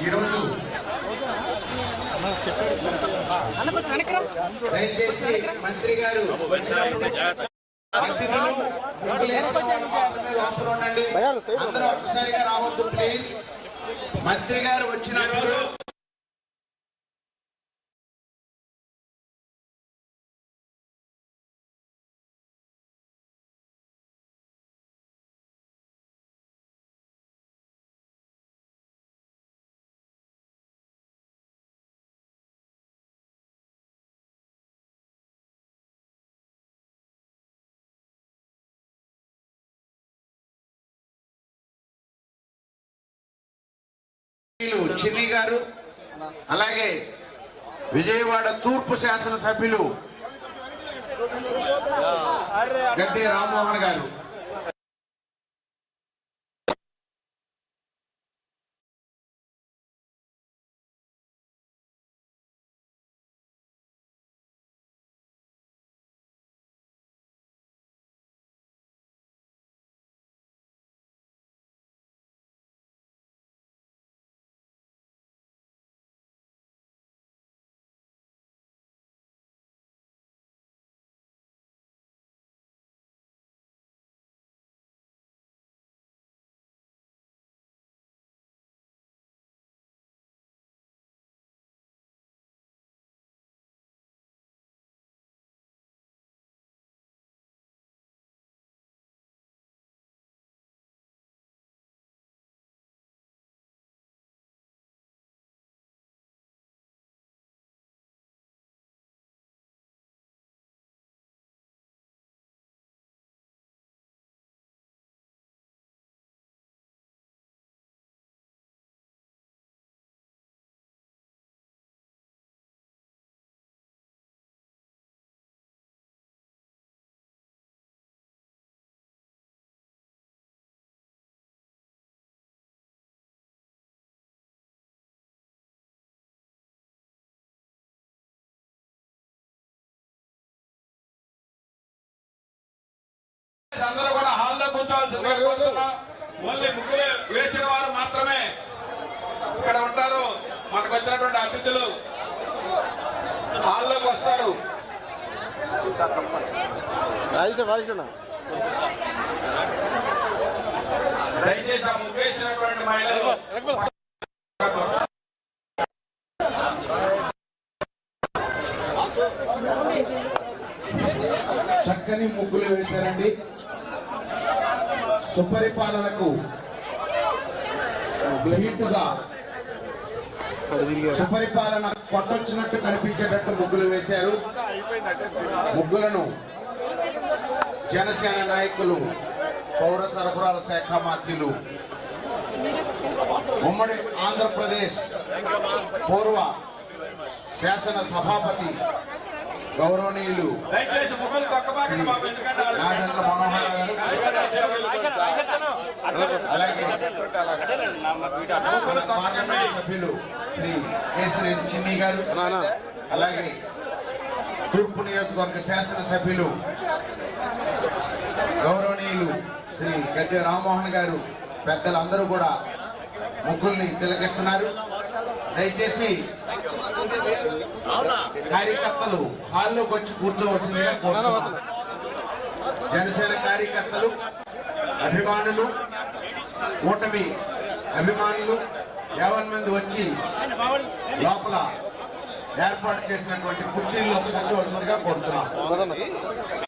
ఈరోజు దయచేసి మంత్రి గారు ఉండండి అందరూ ఒక్కసారిగా రావద్దు ప్లీజ్ మంత్రి గారు వచ్చినప్పుడు చిన్ని గారు అలాగే విజయవాడ తూర్పు శాసనసభ్యులు గద్దె రామ్మోహన్ గారు. అందరూ కూడా హాల్లో కూర్చోవాల్సిందిగా కోరుతున్నా. ఓన్లీ ముగ్గురు వేసిన వారు మాత్రమే ఇక్కడ ఉంటారు. మనకు వచ్చినటువంటి అతిథులు హాల్లోకి వస్తారు. దయచేసి ఆ ముగ్గు వేసినటువంటి మహిళలు చక్కని ముగ్గులు వేశారండి. సుపరిపాలనకు సుపరిపాలన కొట్టొచ్చినట్టు కనిపించేటట్టు ముగ్గులు వేశారు. ముగ్గులను జనసేన నాయకులు పౌర సరఫరాల శాఖ మంత్రులు ఉమ్మడి ఆంధ్రప్రదేశ్ పూర్వ శాసన సభాపతి గౌరవనీయులు రాజేంద్ర మనోహర్ గారు అలాగే పార్లమెంట్ సభ్యులు శ్రీ కేసరి చిన్ని గారు అలాగే తూర్పు నియోజకవర్గ శాసన సభ్యులు గౌరవనీయులు శ్రీ గద్దె రామ్మోహన్ గారు పెద్దలందరూ కూడా ముగ్గుల్ని తిలకిస్తున్నారు. దయచేసి కార్యకర్తలు హాల్లోకి వచ్చి కూర్చోవలసిందిగా కోరుతున్నాను జనసేన కార్యకర్తలు అభిమానులు కూటమి అభిమానులు యావన్ మంది వచ్చి లోపల ఏర్పాటు చేసినటువంటి కుర్చీల్లో కూర్చోవలసిందిగా కోరుతున్నాం.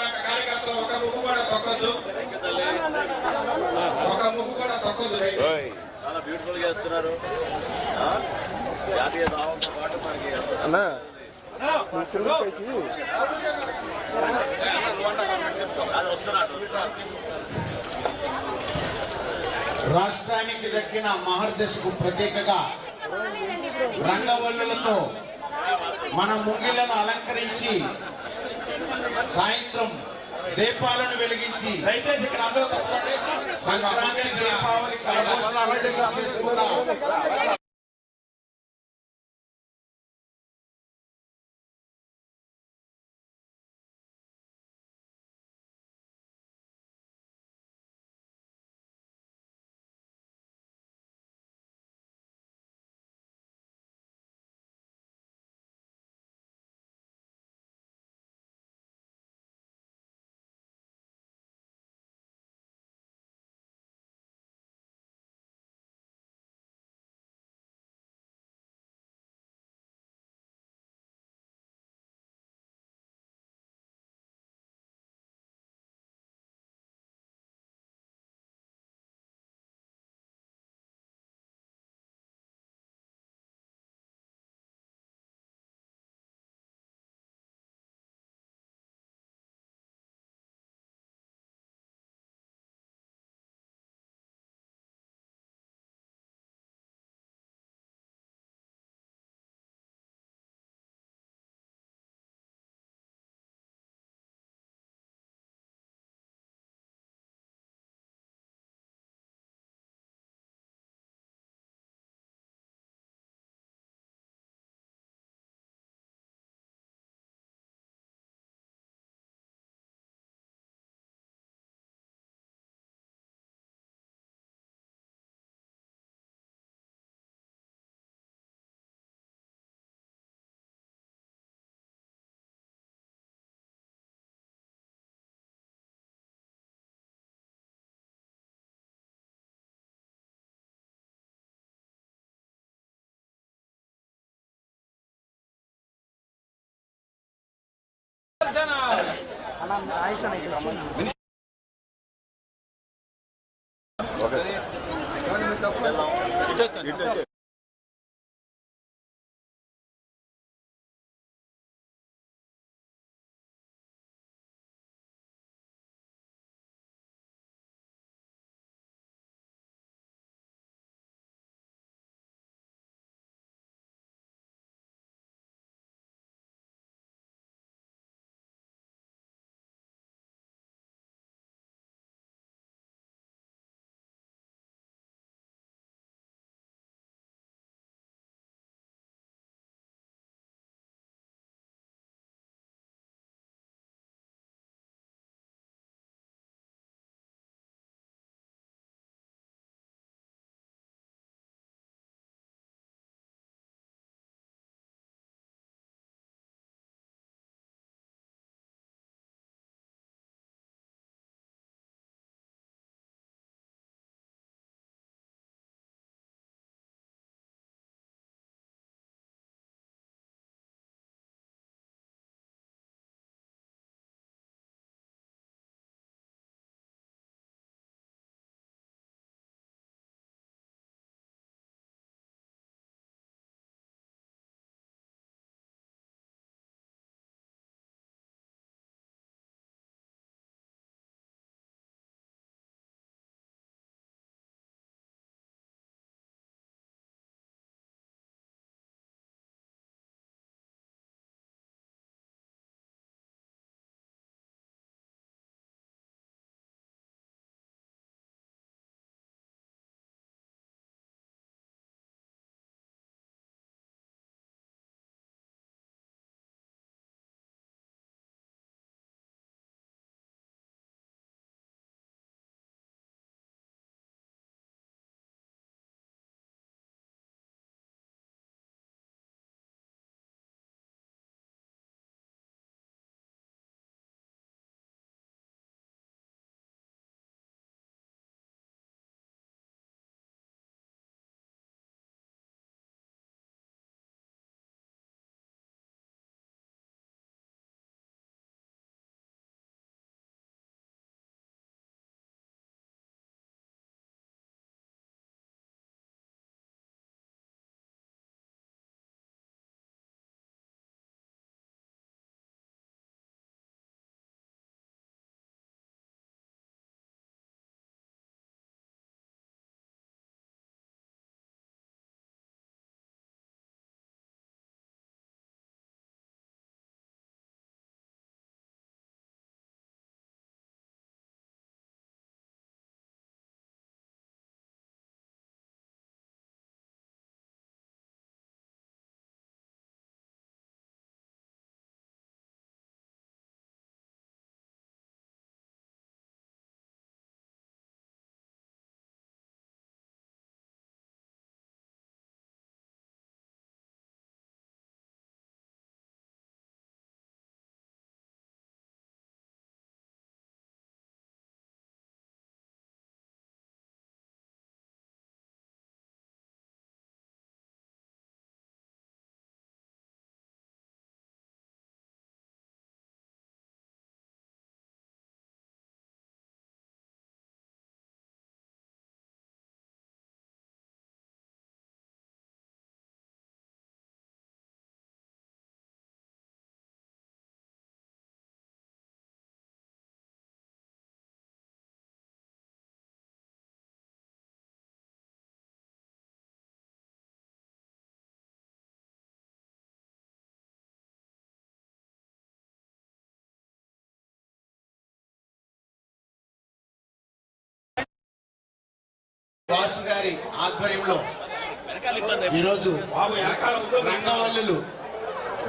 కార్యకర్తలు ఒక ముగ్గు కూడా తొక్కద్దు. ఒక ముగ్గు కూడా తొక్కద్దు. చాలా బ్యూటిఫుల్గా చేస్తున్నారు. ఆ? జాతీయ భావంతో పాటు మనకి అన్నా. రాష్ట్రానికి దక్కిన మహర్దశకు ప్రత్యేకగా రంగవల్లులతో మన ముంగిళ్ళను అలంకరించి సాయంత్రం దీపాలను వెలిగించి సంక్రాంతి దీపావళి ఆయుష్ వాసు గారి ఆధ్వర్యంలో ఈరోజు రంగవల్లులు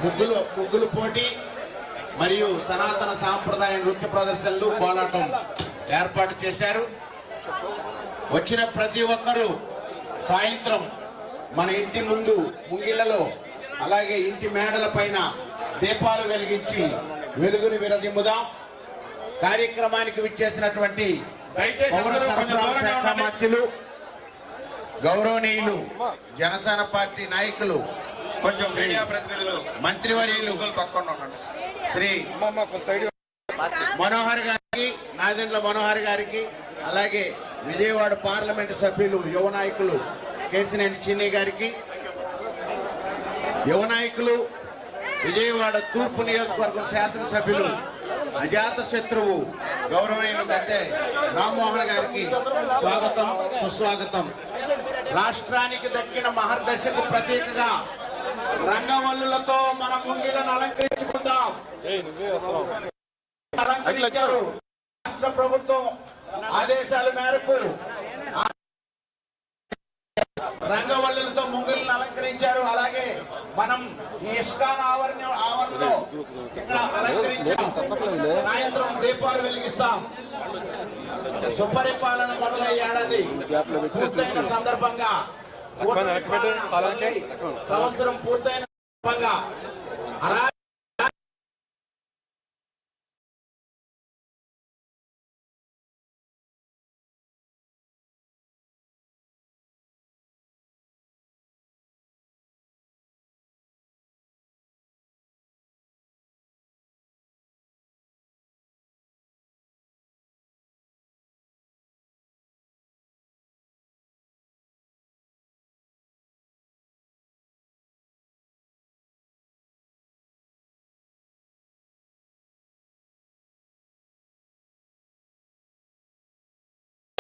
ముగ్గులు ముగ్గులు పోటీ మరియు సనాతన సాంప్రదాయ నృత్య ప్రదర్శనలు కోలాటం ఏర్పాటు చేశారు. వచ్చిన ప్రతి ఒక్కరూ సాయంత్రం మన ఇంటి ముందు ముంగిళ్ళలో అలాగే ఇంటి మేడల పైన దీపాలు వెలిగించి వెలుగుని విరదిమ్ముదాం. కార్యక్రమానికి విచ్చేసినటువంటి దయచేసి పౌర దూరంగా శాఖ గౌరవనీయులు జనసేన పార్టీ నాయకులు కొంచెం మంత్రివర్యులు శ్రీ మనోహర్ గారికి నాదెండ్ల మనోహర్ గారికి అలాగే విజయవాడ పార్లమెంటు సభ్యులు యువ నాయకులు కేసినేని చిన్ని గారికి యువ నాయకులు విజయవాడ తూర్పు నియోజకవర్గం శాసనసభ్యులు అజాత శత్రువు గౌరవనీయులు గద్దె రామ్మోహన్ గారికి స్వాగతం సుస్వాగతం. రాష్ట్రానికి దక్కిన మహర్దశకు ప్రతీకగా రంగవల్లులతో మన ముంగిలను అలంకరించుకుందాం. అలంకరించారు. రాష్ట్ర ప్రభుత్వం ఆదేశాల మేరకు రంగవల్లులతో ముంగులను అలంకరించారు. అలాగే మనం ఇస్కాన్ ఆవరణ ఆవరణలో ఇక్కడ అలంకరించాం. సాయంత్రం దీపాలు వెలిగిస్తాం. సుపరిపాలన మొదలై ఏడాది పూర్తయిన సందర్భంగా సంవత్సరం పూర్తయిన సందర్భంగా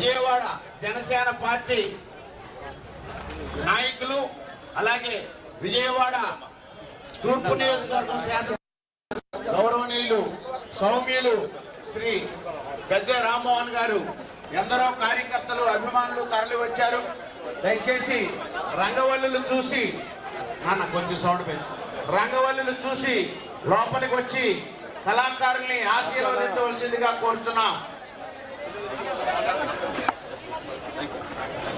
విజయవాడ జనసేన పార్టీ నాయకులు అలాగే విజయవాడ తూర్పు నియోజకవర్గం శాసన గౌరవనీయులు సౌమ్యులు శ్రీ పెద్ద రామ్మోహన్ గారు ఎందరో కార్యకర్తలు అభిమానులు తరలి వచ్చారు దయచేసి రంగవల్లులు చూసి నాన్న కొంచెం సౌండ్ పెంచు. రంగవల్లులు చూసి లోపలికి వచ్చి కళాకారుల్ని ఆశీర్వదించవలసిందిగా కోరుతున్నాం గౌరవనీయులు మీడియా వెయిటింగ్ వేర్ అజాత శత్రువు మీడియా పూర్వ మీటింగ్